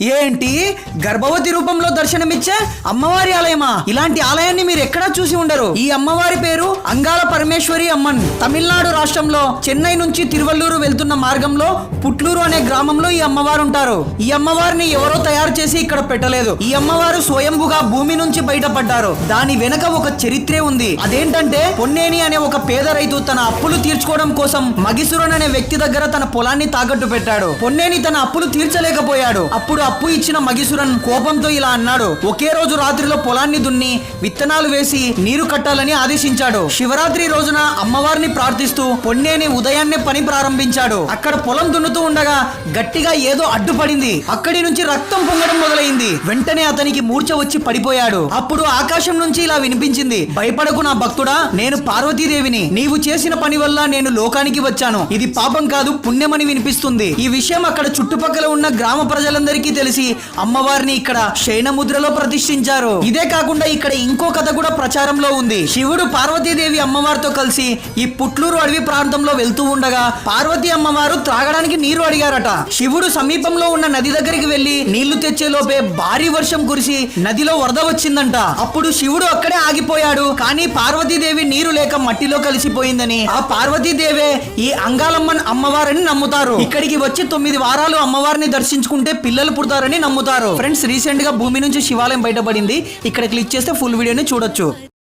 ఏంటి? గర్భవతి రూపంలో దర్శనమిచ్చే అమ్మవారి ఆలయమా? ఇలాంటి ఆలయాన్ని మీరు ఎక్కడా చూసి ఉండరు. ఈ అమ్మవారి పేరు అంగాల పరమేశ్వరి అమ్మన్. తమిళనాడు రాష్ట్రంలో చెన్నై నుంచి తిరువల్లూరు వెళ్తున్న మార్గంలో పుట్లూరు అనే గ్రామంలో ఈ అమ్మవారు ఉంటారు ఈ అమ్మవారిని ఎవరో తయారు చేసి ఇక్కడ పెట్టలేదు. ఈ అమ్మవారు స్వయంభుగా భూమి నుంచి బయటపడ్డారు. దాని వెనక ఒక చరిత్రే ఉంది. అదేంటంటే పొన్నేని అనే ఒక పేద రైతు తన అప్పులు తీర్చుకోవడం కోసం మగిసురన్ అనే వ్యక్తి దగ్గర తన పొలాన్ని తాకట్టు పెట్టాడు. పొన్నేని తన అప్పులు తీర్చలేకపోయాడు. అప్పుడు అప్పు ఇచ్చిన మగిసురన్ కోపంతో ఇలా అన్నాడు. ఒకే రోజు రాత్రిలో పొలాన్ని దున్ని విత్తనాలు వేసి నీరు కట్టాలని ఆదేశించాడు. శివరాత్రి రోజున అమ్మవారిని ప్రార్థిస్తూ పొన్నేని ఉదయాన్నే పని ప్రారంభించాడు. అక్కడ పొలం దున్నుతూ ఉండగా గట్టిగా ఏదో అడ్డుపడింది. అక్కడి నుంచి రక్తం పొంగడం మొదలైంది. వెంటనే అతనికి మూర్ఛ వచ్చి పడిపోయాడు. అప్పుడు ఆకాశం నుంచి ఇలా వినిపించింది. భయపడకు నా భక్తుడా నేను పార్వతీదేవిని. నీవు చేసిన పని వల్ల నేను లోకానికి వచ్చాను. ఇది పాపం కాదు పుణ్యమని వినిపిస్తుంది. ఈ విషయం అక్కడ చుట్టుపక్కల ఉన్న గ్రామ ప్రజలందరికీ తెలిసి అమ్మవారిని ఇక్కడ శయనముద్రలో ప్రతిష్ఠించారు. ఇదే కాకుండా ఇక్కడ ఇంకో కథ కూడా ప్రచారంలో ఉంది. శివుడు పార్వతీదేవి అమ్మవారితో కలిసి ఈ పుట్లూరు అడవి ప్రాంతంలో వెళ్తూ ఉండగా పార్వతీ అమ్మవారు త్రాగడానికి నీరు అడిగారట. శివుడు సమీపంలో ఉన్న నది దగ్గరికి వెళ్ళి నీళ్ళు తెచ్చే లోపే భారీ వర్షం కురిసి నదిలో వరద వచ్చిందంట. అప్పుడు శివుడు అక్కడే ఆగిపోయాడు. కానీ పార్వతీదేవి నీరు లేక మట్టిలో కలిసిపోయిందని ఆ పార్వతీదేవే ఈ అంగాలమ్మన్ అమ్మవారని నమ్ముతారు. ఇక్కడికి వచ్చి తొమ్మిది వారాలు అమ్మవారిని దర్శించుకుంటే పిల్లలు పుడతారని నమ్ముతారు. ఫ్రెండ్స్ రీసెంట్గా భూమి నుంచి శివాలయం బయటపడింది. ఇక్కడ క్లిక్ చేస్తే ఫుల్ వీడియోని చూడొచ్చు.